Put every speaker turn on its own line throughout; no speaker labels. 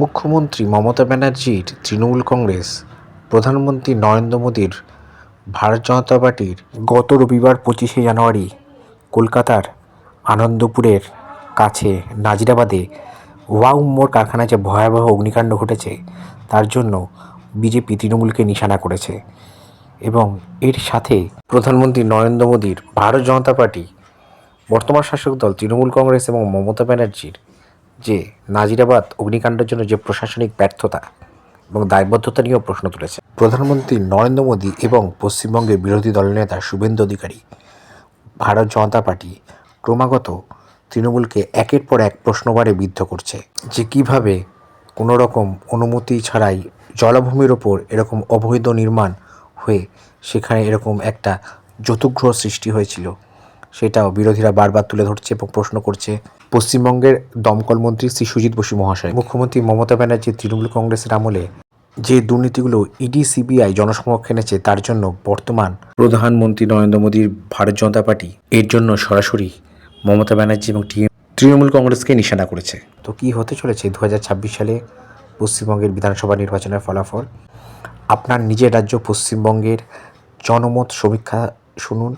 মুখ্যমন্ত্রী মমতা ব্যানার্জির তৃণমূল কংগ্রেস, প্রধানমন্ত্রী নরেন্দ্র মোদীর, ভারত জনতা পার্টির গত রবিবার পঁচিশে জানুয়ারি কলকাতার আনন্দপুরের কাছে নাজিরাবাদে ওয়াউ মোড় কারখানায় যে ভয়াবহ অগ্নিকাণ্ড ঘটেছে, তার জন্য বিজেপি তৃণমূলকে নিশানা করেছে এবং এর সাথে প্রধানমন্ত্রী নরেন্দ্র মোদীর ভারত জনতা পার্টি, বর্তমান শাসক দল তৃণমূল কংগ্রেস এবং মমতা ব্যানার্জির যে নাজিরাবাদ অগ্নিকাণ্ডের জন্য যে প্রশাসনিক ব্যর্থতা এবং দায়বদ্ধতা নিয়েও প্রশ্ন তুলেছে। প্রধানমন্ত্রী নরেন্দ্র মোদী এবং পশ্চিমবঙ্গের বিরোধী দলনেতা শুভেন্দু অধিকারী, ভারত জনতা পার্টি ক্রমাগত তৃণমূলকে একের পর এক প্রশ্নবারে বিদ্ধ করছে যে কীভাবে কোনো রকম অনুমতি ছাড়াই জলাভূমির ওপর এরকম অবৈধ নির্মাণ হয়ে সেখানে এরকম একটা যতুগ্রহ সৃষ্টি হয়েছিল। সেটাও বিরোধীরা বারবার তুলে ধরছে এবং প্রশ্ন করছে। পশ্চিমবঙ্গের দমকল মন্ত্রী শ্রী সুজিত বসু মহাশয়, মুখ্যমন্ত্রী মমতা ব্যানার্জি, তৃণমূল কংগ্রেসের আমলে যে দুর্নীতিগুলো ইডি, সিবিআই জনসমক্ষ এনেছে, তার জন্য বর্তমান প্রধানমন্ত্রী নরেন্দ্র মোদীর ভারত জনতা পার্টি এর জন্য সরাসরি মমতা ব্যানার্জি এবং তৃণমূল কংগ্রেসকে নিশানা করেছে। তো কি হতে চলেছে? দু হাজার ছাব্বিশ সালে পশ্চিমবঙ্গের বিধানসভা নির্বাচনের ফলাফল। আপনার নিজের রাজ্য পশ্চিমবঙ্গের জনমত সমীক্ষা শুনুন।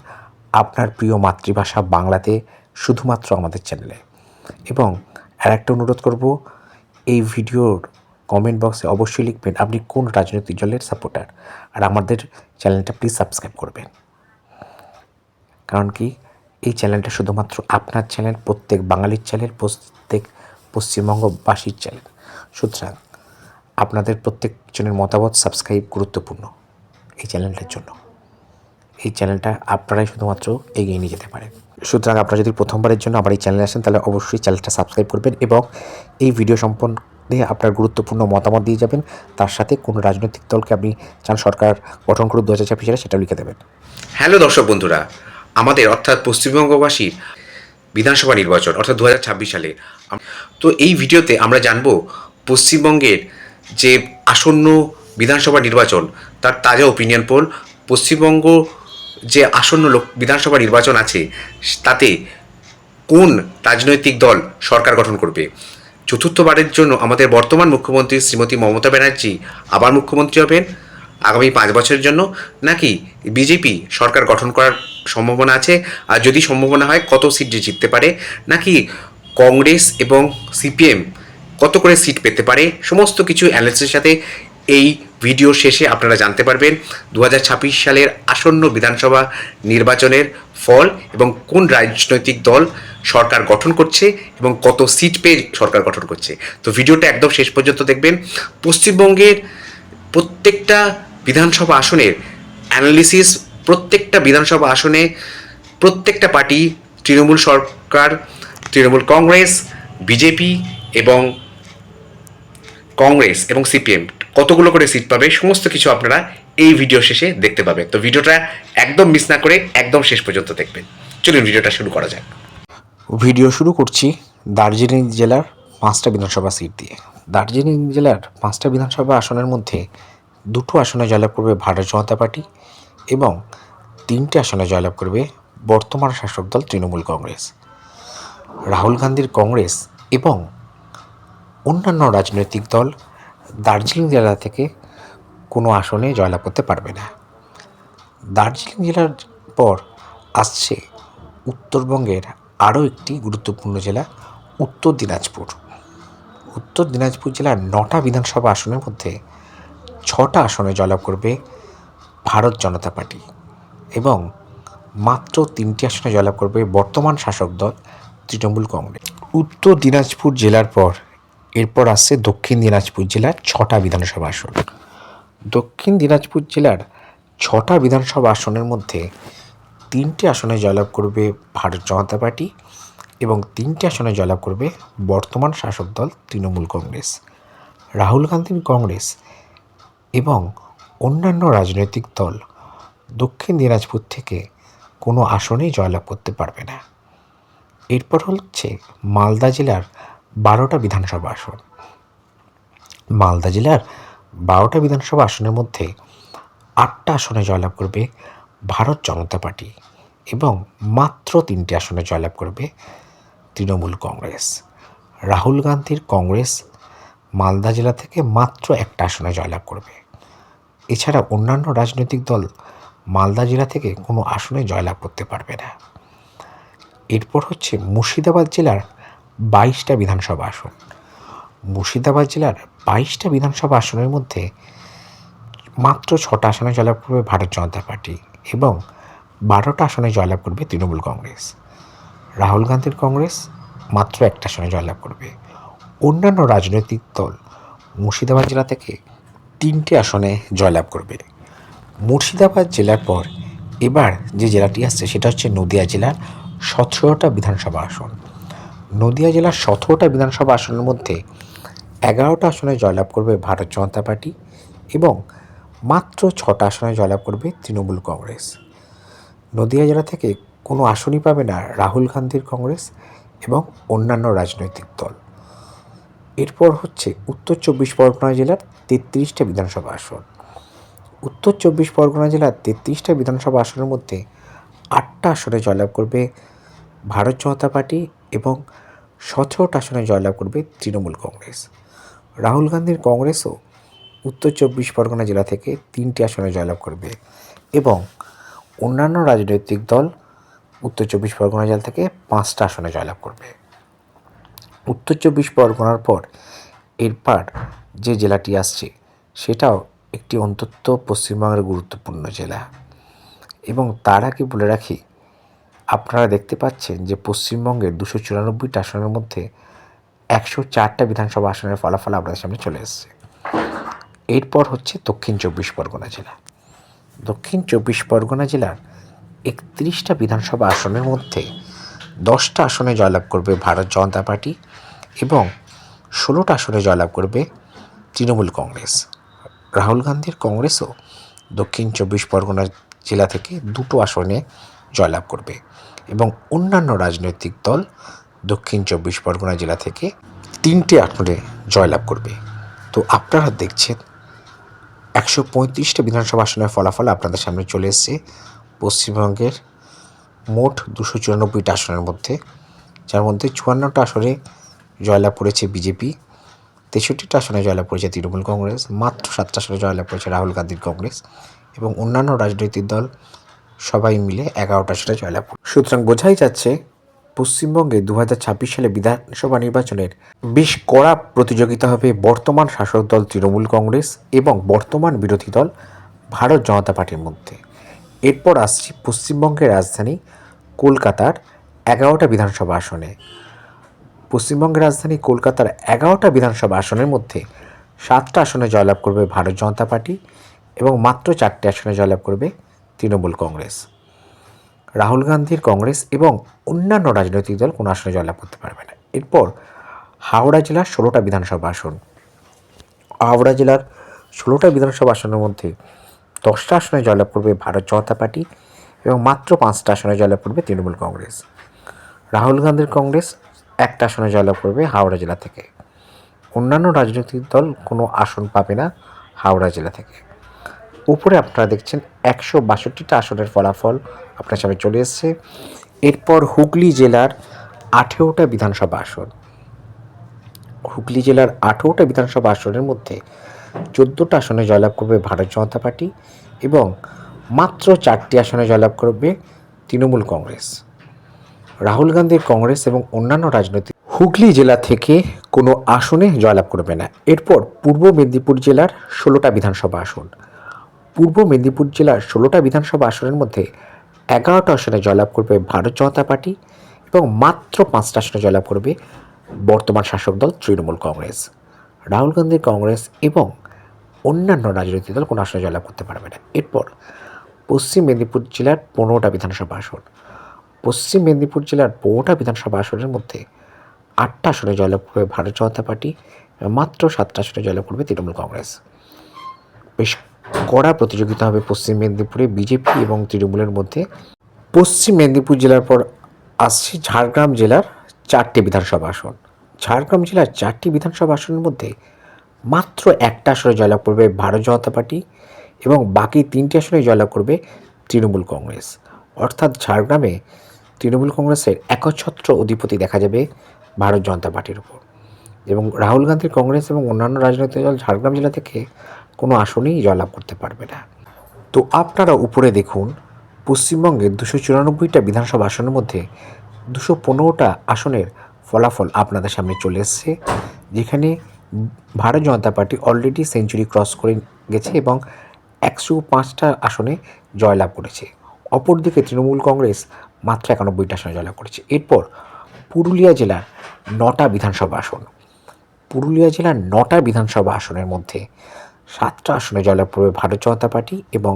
আপনার প্রিয় মাতৃভাষা বাংলাতে শুধুমাত্র আমাদের চ্যানেলে। এবং আর একটা অনুরোধ করব, এই ভিডিওর কমেন্ট বক্সে অবশ্যই লিখবেন আপনি কোন রাজনৈতিক দলের সাপোর্টার আর আমাদের চ্যানেলটা প্লিজ সাবস্ক্রাইব করবেন। কারণ কি, এই চ্যানেলটা শুধুমাত্র আপনার চ্যানেল, প্রত্যেক বাঙালির চ্যানেল, প্রত্যেক পশ্চিমবঙ্গবাসীর চ্যানেল। সুতরাং আপনাদের প্রত্যেকজনের মতামত সাবস্ক্রাইব গুরুত্বপূর্ণ এই চ্যানেলটার জন্য। এই চ্যানেলটা আপনারাই শুধুমাত্র এগিয়ে নিয়ে যেতে পারেন। সুতরাং আপনারা যদি প্রথমবারের জন্য আমার এই চ্যানেলে আসেন, তাহলে অবশ্যই চ্যানেলটা সাবস্ক্রাইব করবেন এবং এই ভিডিও সম্পর্কে আপনার গুরুত্বপূর্ণ মতামত দিয়ে যাবেন। তার সাথে কোন রাজনৈতিক দলকে আপনি চান সরকার গঠন করুক দু হাজার ছাব্বিশ সালে সেটাও লিখে দেবেন।
হ্যালো দর্শক বন্ধুরা, আমাদের অর্থাৎ পশ্চিমবঙ্গবাসীর বিধানসভা নির্বাচন, অর্থাৎ দু হাজার ছাব্বিশ সালে। তো এই ভিডিওতে আমরা জানব পশ্চিমবঙ্গের যে আসন্ন বিধানসভা নির্বাচন, তার তাজা ওপিনিয়ন পোল পশ্চিমবঙ্গ যে আসন্ন লোক, বিধানসভা নির্বাচন আছে, তাতে কোন রাজনৈতিক দল সরকার গঠন করবে? চতুর্থবারের জন্য আমাদের বর্তমান মুখ্যমন্ত্রী শ্রীমতী মমতা ব্যানার্জি আবার মুখ্যমন্ত্রী হবেন আগামী পাঁচ বছরের জন্য, নাকি বিজেপি সরকার গঠন করার সম্ভাবনা আছে? আর যদি সম্ভাবনা হয়, কত সিট যে জিততে পারে? নাকি কংগ্রেস এবং সিপিএম কত করে সিট পেতে পারে? সমস্ত কিছু অ্যানালিসিসের সাথে এই ভিডিও শেষে আপনারা জানতে পারবেন দু হাজার ছাব্বিশ সালের আসন্ন বিধানসভা নির্বাচনের ফল এবং কোন রাজনৈতিক দল সরকার গঠন করছে এবং কত সিট পেয়ে সরকার গঠন করছে। তো ভিডিওটা একদম শেষ পর্যন্ত দেখবেন। পশ্চিমবঙ্গের প্রত্যেকটা বিধানসভা আসনের অ্যানালিসিস প্রত্যেকটা বিধানসভা আসনে প্রত্যেকটা পার্টি, তৃণমূল সরকার, তৃণমূল কংগ্রেস, বিজেপি এবং কংগ্রেস এবং সিপিএম কতগুলো করে সিট পাবে, সমস্ত কিছু আপনারা এই ভিডিও শেষে দেখতে পাবেন। তো ভিডিওটা একদম মিস না করে একদম শেষ পর্যন্ত দেখবেন। চলুন ভিডিওটা শুরু করা যাক।
ভিডিও শুরু করছি দার্জিলিং জেলার পাঁচটা বিধানসভা সিট দিয়ে। দার্জিলিং জেলার পাঁচটা বিধানসভা আসনের মধ্যে দুটো আসনে জয়লাভ করবে ভারত জনতা পার্টি এবং তিনটে আসনে জয়লাভ করবে বর্তমান শাসক দল তৃণমূল কংগ্রেস। রাহুল গান্ধীর কংগ্রেস এবং অন্যান্য রাজনৈতিক দল দার্জিলিং জেলা থেকে কোনো আসনে জয়লাভ করতে পারবে না। দার্জিলিং জেলার পর আসছে উত্তরবঙ্গের আরও একটি গুরুত্বপূর্ণ জেলা, উত্তর দিনাজপুর। উত্তর দিনাজপুর জেলার নটা বিধানসভা আসনের মধ্যে ছটা আসনে জয়লাভ করবে ভারত জনতা পার্টি এবং মাত্র তিনটি আসনে জয়লাভ করবে বর্তমান শাসক দল তৃণমূল কংগ্রেস। উত্তর দিনাজপুর জেলার পর এরপর আসছে দক্ষিণ দিনাজপুর জেলার ছটা বিধানসভা আসন। দক্ষিণ দিনাজপুর জেলার ছটা বিধানসভা আসনের মধ্যে তিনটি আসনে জয়লাভ করবে ভারত জনতা পার্টি এবং তিনটি আসনে জয়লাভ করবে বর্তমান শাসক দল তৃণমূল কংগ্রেস। রাহুল গান্ধীর কংগ্রেস এবং অন্যান্য রাজনৈতিক দল দক্ষিণ দিনাজপুর থেকে কোনো আসনেই জয়লাভ করতে পারবে না। এরপর হচ্ছে মালদা জেলার বারোটা বিধানসভা আসন। মালদা জেলার বারোটা বিধানসভা আসনের মধ্যে আটটা আসনে জয়লাভ করবে ভারত জনতা পার্টি এবং মাত্র তিনটি আসনে জয়লাভ করবে তৃণমূল কংগ্রেস। রাহুল গান্ধীর কংগ্রেস মালদা জেলা থেকে মাত্র একটা আসনে জয়লাভ করবে। এছাড়া অন্যান্য রাজনৈতিক দল মালদা জেলা থেকে কোনো আসনে জয়লাভ করতে পারবে না। এরপর হচ্ছে মুর্শিদাবাদ জেলার বাইশটা বিধানসভা আসন। মুর্শিদাবাদ জেলার বাইশটা বিধানসভা আসনের মধ্যে মাত্র ছটা আসনে জয়লাভ করবে ভারত জনতা পার্টি এবং বারোটা আসনে জয়লাভ করবে তৃণমূল কংগ্রেস। রাহুল গান্ধীর কংগ্রেস মাত্র একটা আসনে জয়লাভ করবে। অন্যান্য রাজনৈতিক দল মুর্শিদাবাদ জেলা থেকে তিনটে আসনে জয়লাভ করবে। মুর্শিদাবাদ জেলার পর এবার যে জেলাটি আসছে সেটা হচ্ছে নদিয়া জেলার সতেরোটা বিধানসভা আসন। নদিয়া জেলার সতেরোটা বিধানসভা আসনের মধ্যে এগারোটা আসনে জয়লাভ করবে ভারত জনতা পার্টি এবং মাত্র ছটা আসনে জয়লাভ করবে তৃণমূল কংগ্রেস। নদিয়া জেলা থেকে কোনো আসনই পাবে না রাহুল গান্ধীর কংগ্রেস এবং অন্যান্য রাজনৈতিক দল। এরপর হচ্ছে উত্তর চব্বিশ পরগনা জেলার তেত্রিশটা বিধানসভা আসন। উত্তর চব্বিশ পরগনা জেলার তেত্রিশটা বিধানসভা আসনের মধ্যে আটটা আসনে জয়লাভ করবে ভারত জনতা পার্টি এবং সতেরোটা আসনে জয়লাভ করবে তৃণমূল কংগ্রেস। রাহুল গান্ধীর কংগ্রেসও উত্তর চব্বিশ পরগনা জেলা থেকে তিনটি আসনে জয়লাভ করবে এবং অন্যান্য রাজনৈতিক দল উত্তর চব্বিশ পরগনা জেলা থেকে পাঁচটা আসনে জয়লাভ করবে। উত্তর চব্বিশ পরগনার পর এরপর যে জেলাটি আসছে, সেটাও একটি অন্তত পশ্চিমবঙ্গের গুরুত্বপূর্ণ জেলা। এবং তার আগে বলে রাখি আপনারা দেখতে পাচ্ছেন যে পশ্চিমবঙ্গের দুশো চুরানব্বইটা আসনের মধ্যে একশো চারটা বিধানসভা আসনের ফলাফল আপনাদের সামনে চলে এসেছে। এরপর হচ্ছে দক্ষিণ চব্বিশ পরগনা জেলা। দক্ষিণ চব্বিশ পরগনা জেলার একত্রিশটা বিধানসভা আসনের মধ্যে দশটা আসনে জয়লাভ করবে ভারত জনতা পার্টি এবং ষোলোটা আসনে জয়লাভ করবে তৃণমূল কংগ্রেস। রাহুল গান্ধীর কংগ্রেসও দক্ষিণ চব্বিশ পরগনা জেলা থেকে দুটো আসনে জয়লাভ করবে এবং অন্যান্য রাজনৈতিক দল দক্ষিণ চব্বিশ পরগনা জেলা থেকে তিনটে আসনে জয়লাভ করবে। তো আপনারা দেখছেন, একশো পঁয়ত্রিশটা বিধানসভা আসনের ফলাফল আপনাদের সামনে চলে এসেছে। পশ্চিমবঙ্গের মোট দুশো চুরানব্বইটা আসনের মধ্যে, যার মধ্যে চুয়ান্নটা আসনে জয়লাভ করেছে বিজেপি, তেষট্টিটা আসনে জয়লাভ করেছে তৃণমূল কংগ্রেস, মাত্র সাতটা আসনে জয়লাভ করেছে রাহুল গান্ধীর কংগ্রেস এবং অন্যান্য রাজনৈতিক দল সবাই মিলে এগারোটা আসনে জয়লাভ সুতরাং বোঝাই যাচ্ছে, পশ্চিমবঙ্গে দু সালে বিধানসভা নির্বাচনের বেশ কড়া প্রতিযোগিতা হবে বর্তমান শাসক দল তৃণমূল কংগ্রেস এবং বর্তমান বিরোধী দল ভারত জনতা পার্টির মধ্যে। এরপর আসছি পশ্চিমবঙ্গের রাজধানী কলকাতার এগারোটা বিধানসভা আসনে। পশ্চিমবঙ্গের রাজধানী কলকাতার এগারোটা বিধানসভা আসনের মধ্যে সাতটা আসনে জয়লাভ করবে ভারত জনতা পার্টি এবং মাত্র চারটে আসনে জয়লাভ করবে তৃণমূল কংগ্রেস। রাহুল গান্ধীর কংগ্রেস এবং অন্যান্য রাজনৈতিক দল কোনো আসনে জয়লাভ করতে পারবে না। এরপর হাওড়া জেলার ষোলোটা বিধানসভা আসন। হাওড়া জেলার ষোলোটা বিধানসভা আসনের মধ্যে দশটা আসনে জয়লাভ করবে ভারত জনতা পার্টি এবং মাত্র পাঁচটা আসনে জয়লাভ করবে তৃণমূল কংগ্রেস। রাহুল গান্ধীর কংগ্রেস একটা আসনে জয়লাভ করবে হাওড়া জেলা থেকে। অন্যান্য রাজনৈতিক দল কোনো আসন পাবে না হাওড়া জেলা থেকে। উপরে আপনারা দেখছেন একশো বাষট্টিটা আসনের ফলাফল আপনার সামনে চলে এসছে। এরপর হুগলি জেলার আঠেরোটা বিধানসভা আসন। হুগলি জেলার আঠেরোটা বিধানসভা আসনের মধ্যে চোদ্দোটা আসনে জয়লাভ করবে ভারত জনতা পার্টি এবং মাত্র চারটি আসনে জয়লাভ করবে তৃণমূল কংগ্রেস। রাহুল গান্ধীর কংগ্রেস এবং অন্যান্য রাজনৈতিক হুগলি জেলা থেকে কোনো আসনে জয়লাভ করবে না। এরপর পূর্ব মেদিনীপুর জেলার ষোলোটা বিধানসভা আসন। পূর্ব মেদিনীপুর জেলার ষোলোটা বিধানসভা আসনের মধ্যে এগারোটা আসনে জয়লাভ করবে ভারত জনতা পার্টি এবং মাত্র পাঁচটা আসনে জয়লাভ করবে বর্তমান শাসক দল তৃণমূল কংগ্রেস। রাহুল গান্ধীর কংগ্রেস এবং অন্যান্য রাজনৈতিক দল কোনো আসনে জয়লাভ করতে পারবে না। এরপর পশ্চিম মেদিনীপুর জেলার পনেরোটা বিধানসভা আসন। পশ্চিম মেদিনীপুর জেলার পনেরোটা বিধানসভা আসনের মধ্যে আটটা আসনে জয়লাভ করবে ভারত জনতা পার্টি মাত্র সাতটা আসনে জয়লাভ করবে তৃণমূল কংগ্রেস। বেশ কড়া প্রতিযোগিতা হবে পশ্চিম মেদিনীপুরে বিজেপি এবং তৃণমূলের মধ্যে। পশ্চিম মেদিনীপুর জেলার পর আসছে ঝাড়গ্রাম জেলার চারটি বিধানসভা আসন। ঝাড়গ্রাম জেলার চারটি বিধানসভা আসনের মধ্যে মাত্র একটা আসনে জয়লাভ করবে ভারত জনতা পার্টি এবং বাকি তিনটি আসনে জয়লাভ করবে তৃণমূল কংগ্রেস। অর্থাৎ ঝাড়গ্রামে তৃণমূল কংগ্রেসের একচ্ছত্র অধিপতি দেখা যাবে ভারত জনতা পার্টির উপর। এবং রাহুল গান্ধীর কংগ্রেস এবং অন্যান্য রাজনৈতিক দল ঝাড়গ্রাম জেলা থেকে কোনো আসনেই জয়লাভ করতে পারবে না। তো আপনারা উপরে দেখুন পশ্চিমবঙ্গের দুশো চুরানব্বইটা বিধানসভা আসনের মধ্যে দুশো পনেরোটা আসনের ফলাফল আপনাদের সামনে চলে এসছে, যেখানে Bharat Janata Party already century cross করে গেছে এবং একশো পাঁচটা আসনে জয়লাভ করেছে। অপরদিকে তৃণমূল কংগ্রেস মাত্র একানব্বইটা আসনে জয়লাভ করেছে। এরপর পুরুলিয়া জেলার নটা বিধানসভা আসন। পুরুলিয়া জেলার নটা বিধানসভা আসনের মধ্যে সাতটা আসনে জয়লাভ করবে ভারত জনতা পার্টি এবং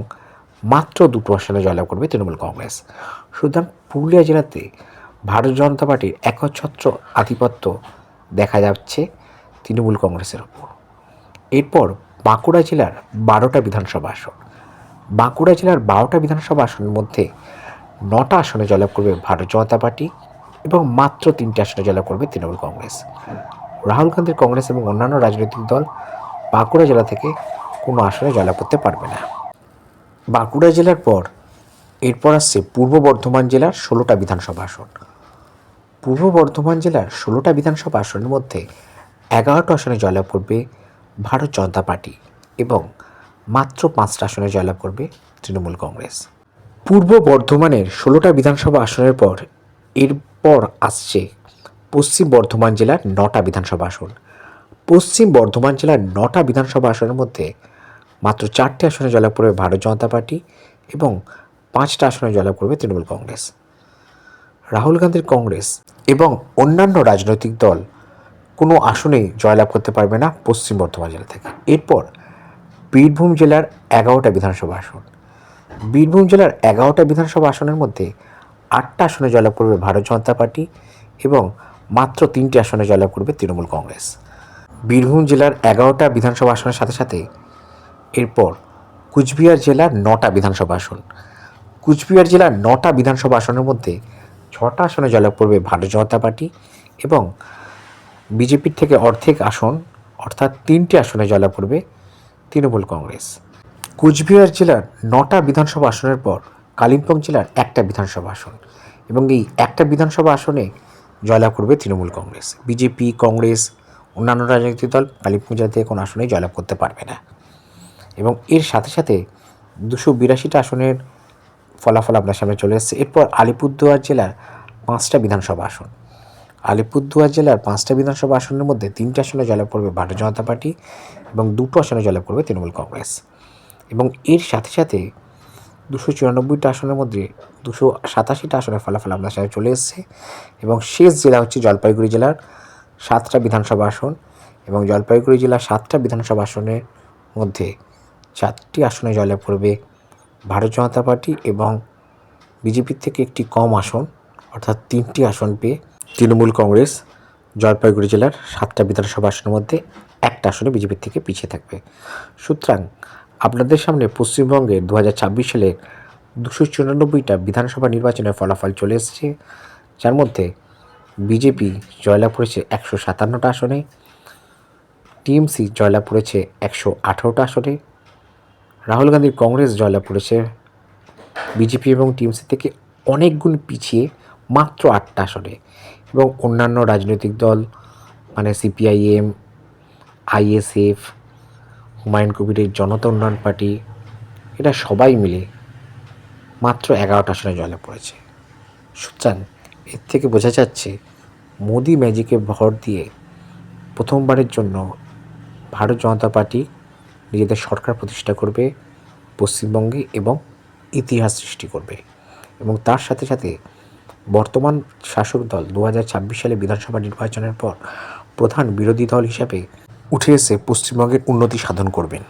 মাত্র দুটো আসনে জয়লাভ করবে তৃণমূল কংগ্রেস। সুতরাং পুরুলিয়া জেলাতে ভারত জনতা পার্টির একচ্ছত্র আধিপত্য দেখা যাচ্ছে তৃণমূল কংগ্রেসের ওপর। এরপর বাঁকুড়া জেলার বারোটা বিধানসভা আসন। বাঁকুড়া জেলার বারোটা বিধানসভা আসনের মধ্যে নটা আসনে জয়লাভ করবে ভারত জনতা পার্টি এবং মাত্র তিনটে আসনে জয়লাভ করবে তৃণমূল কংগ্রেস। রাহুল গান্ধীর কংগ্রেস এবং অন্যান্য রাজনৈতিক দল বাঁকুড়া জেলা থেকে কোনো আসনে করতে পারবে না। বাঁকুড়া জেলার পর এরপর আসছে পূর্ব বর্ধমান জেলার ষোলোটা বিধানসভা আসন। পূর্ব বর্ধমান জেলার ষোলোটা বিধানসভা আসনের মধ্যে এগারোটা আসনে জয়লাভ করবে ভারত জনতা পার্টি এবং মাত্র পাঁচটা আসনে জয়লাভ করবে তৃণমূল কংগ্রেস। পূর্ব বর্ধমানের ষোলোটা বিধানসভা আসনের পর এরপর আসছে পশ্চিম বর্ধমান জেলার নটা বিধানসভা আসন। পশ্চিম বর্ধমান জেলার নটা বিধানসভা আসনের মধ্যে মাত্র চারটি আসনে জয়লাভ করবে ভারত জনতা পার্টি এবং পাঁচটা আসনে জয়লাভ করবে তৃণমূল কংগ্রেস। রাহুল গান্ধীর কংগ্রেস এবং অন্যান্য রাজনৈতিক দল কোনো আসনেই জয়লাভ করতে পারবে না পশ্চিম বর্ধমান জেলা থেকে। এরপর বীরভূম জেলার এগারোটা বিধানসভা আসন। বীরভূম জেলার এগারোটা বিধানসভা আসনের মধ্যে আটটা আসনে জয়লাভ করবে ভারত জনতা পার্টি এবং মাত্র তিনটি আসনে জয়লাভ করবে তৃণমূল কংগ্রেস। বীরভূম জেলার এগারোটা বিধানসভা আসনের সাথে সাথে এরপর কুচবিহার জেলার নটা বিধানসভা আসন। কুচবিহার জেলার নটা বিধানসভা আসনের মধ্যে ছটা আসনে জয়লাভ করবে ভারত জনতা পার্টি এবং বিজেপির থেকে অর্ধেক আসন, অর্থাৎ তিনটি আসনে জয়লাভ করবে তৃণমূল কংগ্রেস। কুচবিহার জেলার নটা বিধানসভা আসনের পর কালিম্পং জেলার একটা বিধানসভা আসন এবং এই একটা বিধানসভা আসনে জয়লাভ করবে তৃণমূল কংগ্রেস। বিজেপি, কংগ্রেস অন্যান্য রাজনৈতিক দল থেকে কোনো আসনেই জয়লাভ করতে পারবে না। এবং এর সাথে সাথে দুশো বিরাশিটা আসনের ফলাফল আপনার সামনে চলে এসেছে। এরপর আলিপুরদুয়ার জেলার পাঁচটা বিধানসভা আসন। আলিপুরদুয়ার জেলার পাঁচটা বিধানসভা আসনের মধ্যে তিনটে আসনে জয়লাভ করবে ভারতীয় জনতা পার্টি এবং দুটো আসনে জয়লাভ করবে তৃণমূল কংগ্রেস। এবং এর সাথে সাথে দুশো চুরানব্বইটা আসনের মধ্যে দুশো সাতাশিটা আসনের ফলাফল আপনার সামনে চলে এসেছে। এবং শেষ জেলা হচ্ছে জলপাইগুড়ি জেলার সাতটা বিধানসভা আসন এবং জলপাইগুড়ি জেলার সাতটা বিধানসভা আসনের মধ্যে চারটি আসনে জয়লাভ করবে ভারত জনতা পার্টি এবং বিজেপির থেকে একটি কম আসন, অর্থাৎ তিনটি আসন পেয়ে তৃণমূল কংগ্রেস জলপাইগুড়ি জেলার সাতটা বিধানসভা আসনের মধ্যে একটা আসনে বিজেপির থেকে পিছিয়ে থাকবে। সুতরাং আপনাদের সামনে পশ্চিমবঙ্গের দু হাজার ছাব্বিশ সালের দুশো চুরানব্বইটা বিধানসভা নির্বাচনের ফলাফল চলে এসেছে, যার মধ্যে বিজেপি জয়লাভ করেছে একশো সাতান্নটা আসনে, টিএমসি জয়লাভ করেছে একশো আঠারোটা আসনে, রাহুল গান্ধীর কংগ্রেস জয়লাভ করেছে বিজেপি এবং টিএমসি থেকে অনেক গুণ পিছিয়ে মাত্র আটটা আসনে এবং অন্যান্য রাজনৈতিক দল মানে সিপিআইএম, আইএসএফ, হুমায়ুন কবিরের জনতা উন্নয়ন পার্টি এটা সবাই মিলে মাত্র এগারোটা আসনে জয়লাভ করেছে। সুতরাং এর থেকে বোঝা যাচ্ছে মোদি ম্যাজিকে ভর দিয়ে প্রথমবারের জন্য ভারত জনতা পার্টি নিজেদের সরকার প্রতিষ্ঠা করবে, পশ্চিমবঙ্গে এবং ইতিহাস সৃষ্টি করবে। এবং তার সাথে সাথে বর্তমান শাসক দল দু হাজার ছাব্বিশ সালে বিধানসভা নির্বাচনের পর প্রধান বিরোধী দল হিসাবে উঠে এসে পশ্চিমবঙ্গের উন্নতি সাধন করবেন।